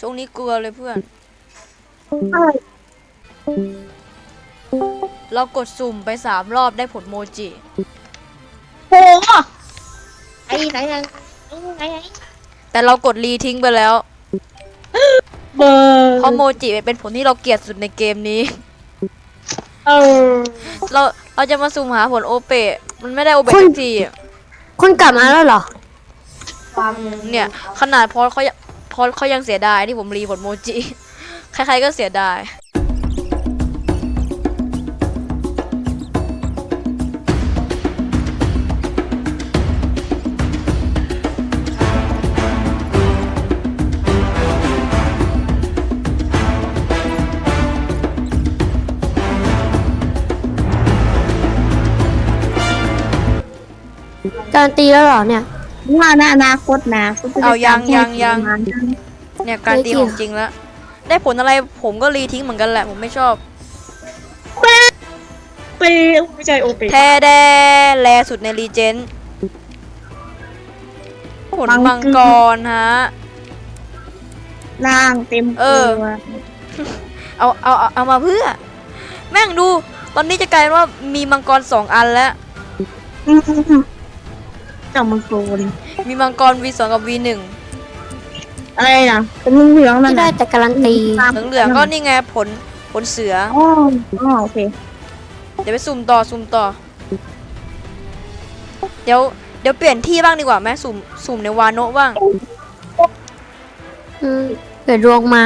ช่วงนี้กลัวเลยเพื่อนอะไรเรากดสุ่มไปสามรอบได้ผลโมจิ โหไอ้ไหนไหนไหนไหนแต่เรากดรีทิ้งไปแล้ว เบอร์เพราะโมจิเป็นผลที่เราเกลียดสุดในเกมนี้ เออเราเราจะมาสุ่มหาผลโอเปะมันไม่ได้โอเปะคุณสักทีอะคุณกลับมาแล้วเหรอความเนี่ย ขนาดพอเขายั งพอเขายังเสียดายที่ผมรีผลโมจิ ใครๆก็เสียดายการตีแล้วเหรอเนี่ย ว่าในอนาคตนะคุณจะเอายังยังยังทำให้ทำงานเนี่ยการตีของจริงแล้วได้ผลอะไรผมก็รีทิ้งเหมือนกันแหละผมไม่ชอบไปไม่ใช่โอเปแทแดแลสุดในรีเจนผลมังกรฮะ ล่างเต็มเอตัวอเอาเอาเอาเอามาเพื่อ แม่งดู ตอนนี้จะกลายเป็นว่ามีมังกรสองอันแล้วมเจ้ามังกรมีมังกร V2 กับ V1 อะไรนะเป็นเหลืองๆนั่นที่ได้นะแต่การันตีเหลืองๆก็นี่ไงผลผลเสือ อ๋ออ๋อโอเคเดี๋ยวไปสุ่มต่อสุ่มต่อ เดี๋ยวเดี๋ยวเปลี่ยนที่บ้างดีกว่าไหมสุ่มสุ่มในวาโนะบ้าง อืมเกิดดวงมา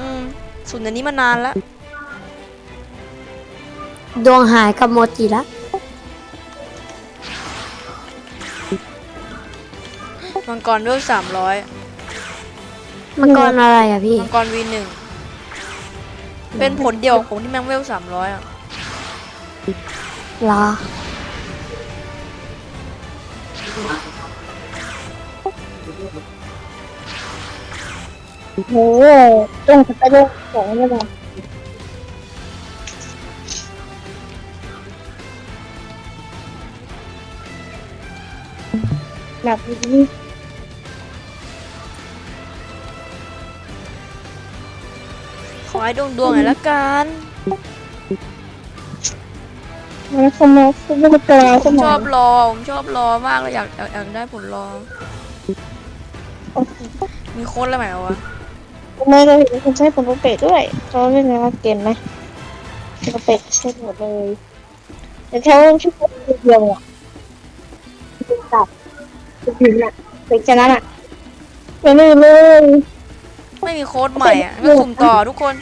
อืมสุ่มในนี้มานานแล้ว ดวงหายกับโมจิละ มังกรเวลสามร้อยมังกรอะไรอะพี่ มังกร V1 เป็นผลเดียวของผมที่แม่งเวลสามร้อยอะเหรอโอ้โหต้องไปโลกสองเลยนะแบบนี้ ให้ดวงดวงๆหน่อยละกันมันคงมาคุณไม่กลาผใช่มไหมชอบรอผมชอบรอมากเลยอยากอยากอยากได้ผลรอ มีโค้ดอะไรไหมวะไม่ได้เห็นคุณใช้ผลโปรเปตด้วยเขาเล่นในเกมไหมผลโปรเปตใช้หมดเลยแต่แค่ว่าชื่อคนเดียวอะตัดถึงอะเป็นแค่นั้นอะไม่ได้เลย ไม่มีโค้ดใหม่อะก็สุ่มต่อทุกคน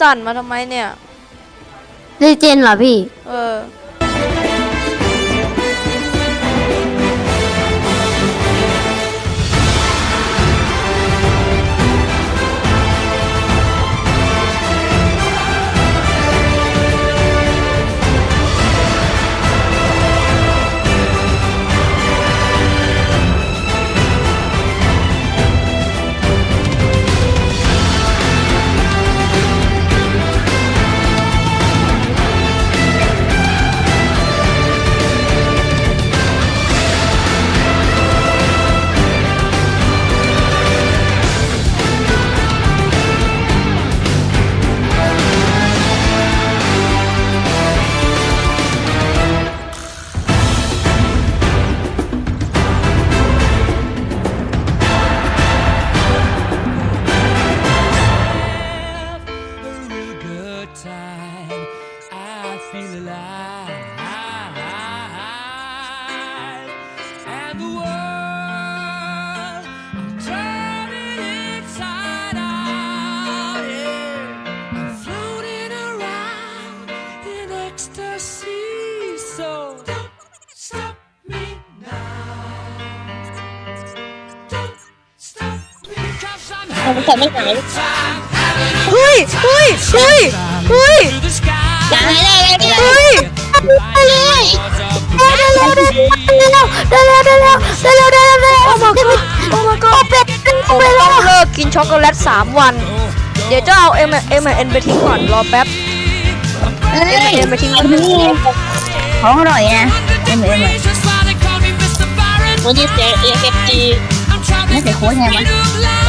สั่นมาทำไมเนี่ย รีเจนเหรอพี่ เออ 'cause I'm เราจะไม่ไหน time having a เฮ้ยเฮ้ยเฮ้ยเฮ้ย to the sky. อย่างไรได้เลยเฮ้ย Flying towards a ได้แล้วได้แล้วได้แล้วได้แล้วได้แล้วได้แล้วได้แล้วโอ้ my god โอ้ my god เป็ดผมต้องเลิกกินช็อกโกแลต3วัน เดี๋ยวจะเอา M M N ไปทิ้งก่อนรอแป๊บเอ้ย M N ไปทิ้งอันนี้ของอร่อยนะเอ็มเอ็ม That's why they call me Mr. Byron. วันนี้เสียเอฟจี I'm trying to ไม่ใส่โค้ดไงวะ get เป็ดนี่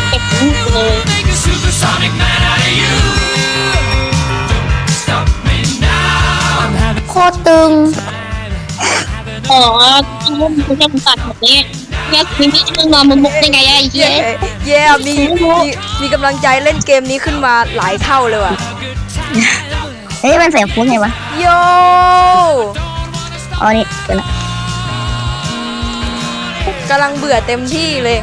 โคตรตึงอ๋อต้องมุ่งคุณจะตัดแบบนี้เนี่ยมีพี่มึงนอนมันมุกได้ไงอะไอ้เหี้เย่ยเย่มีมีมีกำลังใจเล่นเกมนี้ขึ้นมาหลายเท่าเลยว่ะเฮ้ยมันใส่โค้ดไงวะโยอ๋อนี่เดี๋ยวนะกำลังเบื่อเต็มที่เลย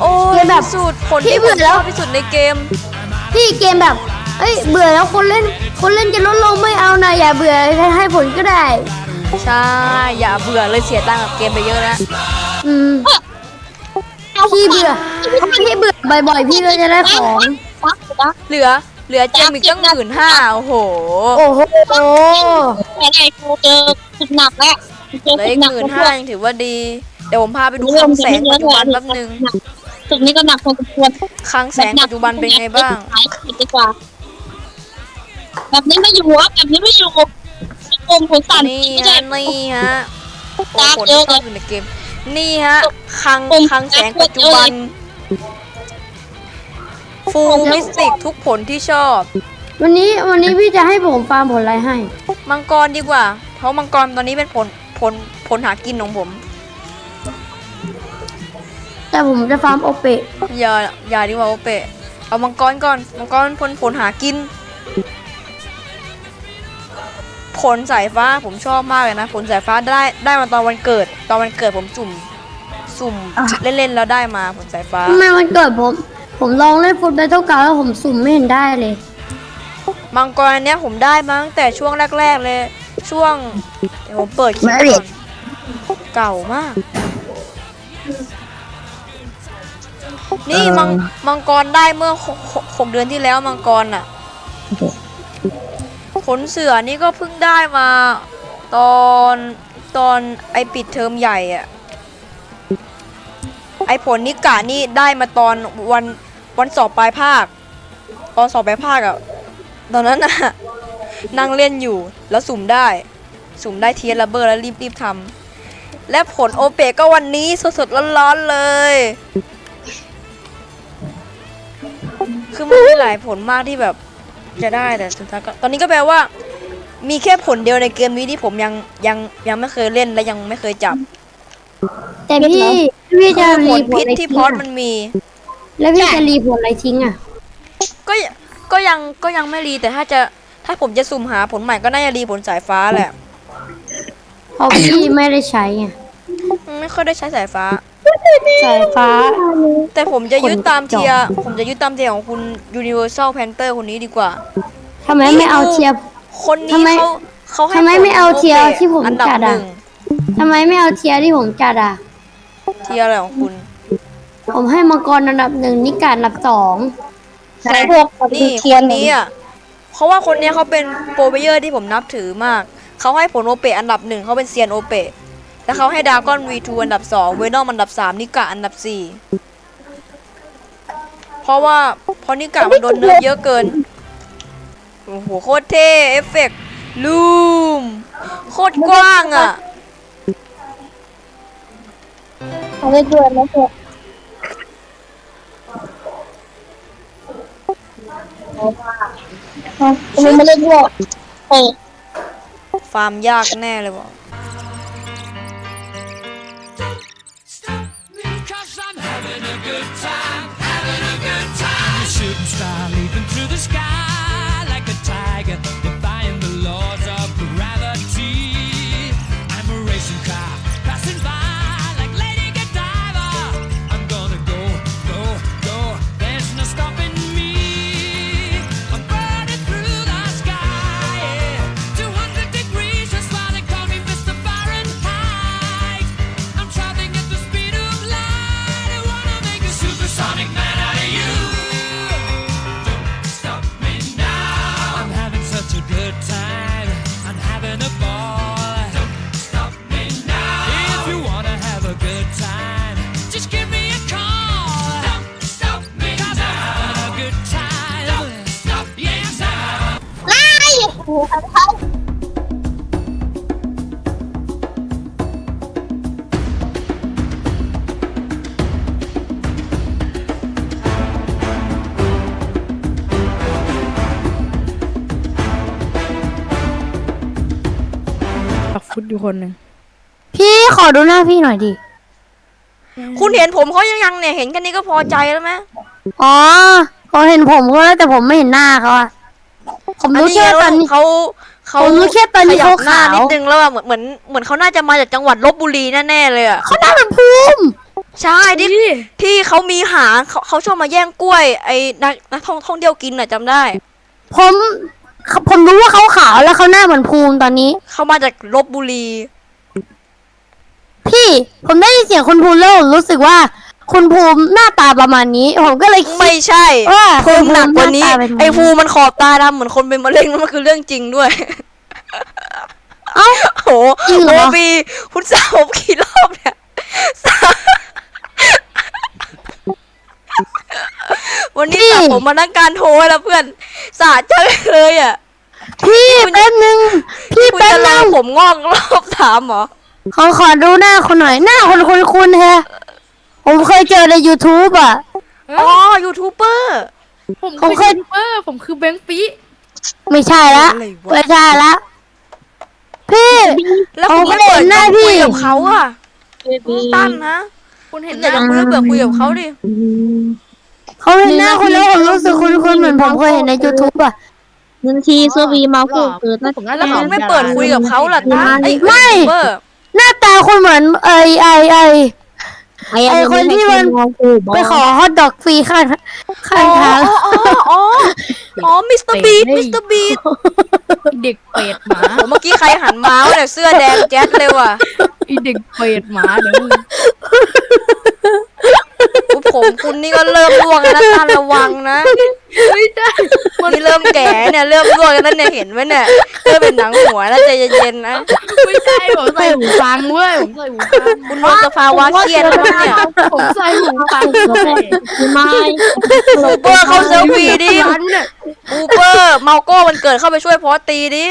โอ้เกยมแบบสูตรผลพี่ที่ผเบื่มอชแล้ว อบที่สุดในเกม พี่เกมแบบ เอ้ย เบื่อแล้วคนเล่น คนเล่นจะลดลงไม่เอานะอย่าเบื่อให้ผลก็ได้ ใช่ อย่าเบื่อเลยเสียตังค์กับเกมไปเยอะนะอืม พี่เบื่อถ้าพี่เบื่อบ่อยๆ พี่ก็จะได้ของฟักนะเหลือ เหลือเจมอีกตั้งหมื่นห้าโอ้โหโอ้โหไม่ได้กูเจอสุดหนักแล้วเจอเหลือสุอีดกหนักหมื่นห้ายังถือว่าดี เดี๋ยวผมพาไปดูคลังแสงปัจจุบันแป๊บนึง สุดนี้ก็หนักพอสมควรคลังแสงปัจจุบันเป็นไงบ้าง ขายดีกว่า แบบนี้ไม่อยู่อะแบบนี้ไม่อยู่กลมหัวสั่นนี่ไม่ใช่ฮะนี่ฮะโอ้ตามผลเยอะชอบอยู่ในเกม นี่ฮะคลังผมคลังแสงปัจจุบัน ฟูลมิสติกทุกผลที่ชอบ วันนี้วันนี้พี่จะให้ผมฟาร์มผลอะไรให้ มังกรดีกว่า เพราะมังกรตอนนี้เป็นผลผลผลหากินของผม แต่ผมจะฟาร์มโอเปะอย่าอย่าดีกว่าโอเปะเอามังกรก่อน มังกรผลผลหากิน ผลสายฟ้าผมชอบมากเลยนะ ผลสายฟ้าได้ได้มาตอนวันเกิด ตอนวันเกิดผมจุ่มสุ่มเล่นๆแล้วได้มาผลสายฟ้าทำไมมันเกิดผม ผมลองเล่นฟุตบอลเท่ากันแล้วผมสุ่มไม่เห็นได้เลย มังกรอันเนี้ยผมได้มาตั้งแต่ช่วงแรก ๆเลย ช่วงเดี๋ยวผมเปิดคลิปก่อนเก่ามาก นี่มังมังกรได้เมื่อหกหกหกเดือนที่แล้วมังกรอะขนเสือนี่ก็เพิ่งได้มา ตอนตอนไอปิดเทอมใหญ่อะไอผลนิกะนี่ได้มาตอนวันวันสอบปลายภาค ตอนสอบปลายภาคอะตอนนั้นน่ะนั่งเล่นอยู่แล้วสุ่มได้ สุ่มได้เทียร์ระเบิดแล้วรีบรีบทำและผลโอเปกก็วันนี้สดๆร้อนๆเลย คือมันมีหลายผลมากที่แบบจะได้แต่สุดท้ายก็ตอนนี้ก็แปลว่า มีแค่ผลเดียวในเกมนี้ที่ผมยังยังยังไม่เคยเล่นและยังไม่เคยจับแต่พี่พี่คืจะอผรีลผลพิษอะไรที่ทิ้พงอดอะมันมี แล้วพี่จะรีผลอะไรทิ้งอะก็ยก็ยังก็ยังไม่รีแต่ถ้าจะถ้าผมจะสุ่มหาผลใหม่ก็น่าจะรีผลสายฟ้าแหละเพราะพี่ไม่ได้ใช้ไงไม่ค่อยได้ใช้สายฟ้า สายฟ้า แต่ผมจะยึดตามคนจบเทียร์ผมจะยึดตามเทียร์ของคุณ Universal Panther คนนี้ดีกว่า ทำไมไม่เอาเทียบคนนี้ทำไม เขาเขาให้ทำไมไม่เอาเทียร์ผลที่ผมอันดับจัดหอะนึ่งทำไมไม่เอาเทียร์ที่ผมจัดอะ เทียร์อะไรของคุณ ผมให้มังกรอันดับหนึ่งนิกาอันดับสองใช้พวกนี่เทีคยนนนี้อะเพราะว่าคนเนี้ยเขาเป็นโปรเบเยอร์ที่ผมนับถือมาก เขาให้ผลโอเปะอันดับหนึ่งเขาเป็นเซียนโอเปะ แล้วเขาให้ดากอน V2 อันดับสองเวนอมอันดับสามนิกะอันดับสี่เพราะว่าเพราะนิกะมันโดนเนื้อเยอะเกิน โอ้โห โคตรเท่ เอฟเฟกต์ลูม โคตรกว้างอะเขาเล่นด้วยนะเพื่อนมันมาเล่นด้วยเออฟาร์มยากแน่เลยบอ last อยู่คนหนึ่งพี่ขอดูหน้าพี่หน่อยดิ คุณเห็นผมเขายังยังเนี่ยเห็นแค่นี้ก็พอใจแล้วไหมอ๋อเขาเห็นผมก็แล้วแต่ผมไม่เห็นหน้าเขาอะผมอันรู้นี้แค่ไงตอนนี้เขาเขาผมรู้แค่ตอนนี้ขยับหน้าเขาขาวนิดนึงแล้วอะเหมือนเหมือนเหมือนเขาน่าจะมาจากจังหวัดลบบุรีแน่ๆเลยอะเขาหน้าเหมือนภูมิใช่ที่ที่เขามีหางเขาเขาชอบมาแย่งกล้วยไอ้นักนักท่องท่องเที่ยวกินน่ะจำได้ ผม ผมรู้ว่าเขาขาวแล้วเขาหน้าเหมือนภูมิตอนนี้ เขามาจากลบบุรี พี่ผมได้ยินเสียงคุณภูมิแล้วผมรู้สึกว่า คุณภูมิหน้าตาประมาณนี้ผมก็เลยคิดไม่ใช่ว่าภูมิหนักกว่านี้ ภูมิหน้าตาเป็นไง ไอ้ภูมันขอบตาดำเหมือนคนเป็นมะเร็งแล้วมันคือเรื่องจริงด้วย เอ้า โอ้โหจริงเหรอโอบีคุณสาวผมกี่รอบเนี่ยสาว วันนี้สาวผมมานั่งการโทรให้แล้วเพื่อนสาใจเลยอะ พี่แป๊บนึง พี่คุณแป๊บจะนึลางผมงอกรอบสามเหรอ ขอขอดูหน้าคุณหน่อย หน้าคุณคุณคุณแฮะ ผมเคยเจอใน YouTube อะ อ๋อยูทูบเบอร์ ผมผมเคคืยอยูทูบเบอร์ผมคือแบงค์ปีไม่ใช่ละอะไรวะ ไม่ใช่ละ พี่ แล้วอ๋อคุณก็ไม่เห็เปิดนหน้าคุยพี่กับเขาอะเบบีตั้นนะ คุณคุเห็นณหอยากน้าจะคุยเบื่อคุยกับเขาดิ เขาเห็นหน้าคุณแล้วผมรู้สึกคุณคุณเหมือนผมเคยเห็นใน YouTube อะหนึ่งทีโซบีมาพูดเกิดนะผมน่าแล้จะวคุณไม่เปิดคุยกับเขาล่ะตั้นไอ้ไม่ยูทูบเบอร์หน้าตาคุณเหมือนไอไอไอไอ้ไอ้คนที่มันไปขอฮอทดอกฟรีข้างข้าอ๋งอทางอ๋ออ๋ออ๋อมิสเตอร์บีมิสเตอร์บีเด็กเป็ดหมาเมื่อกี้ใครหันมาวะเนี่ยเสื้อแดงแจ๊ดเลยว่ะไอเด็กเป็ดหมาเดี๋ยว มึงอุ๊ยผมคุณนี่ก็เริ่มร่วงแล้วนะตั้นระวังนะไม่ได้นี่เริ่มแก่เนี่ยเริ่มร่วงแล้วเนี่ยเห็นไหมเนี่ยเริ่มเป็นหนังหัวแล้วใจเย็นๆนะไม่ใช่ผมใส่หูฟังเว้ยผมใส่หูฟังคุณโดนสภาวะเครียดแล้วมั้งเนี่ยผมใส่หูฟังเว้ยไม่อูเบอร์เข้าเซลฟี่ดิร้านเนี่ยอูเบอร์เมาโก้มันเกิดเข้าไปช่วยพอสตีดิ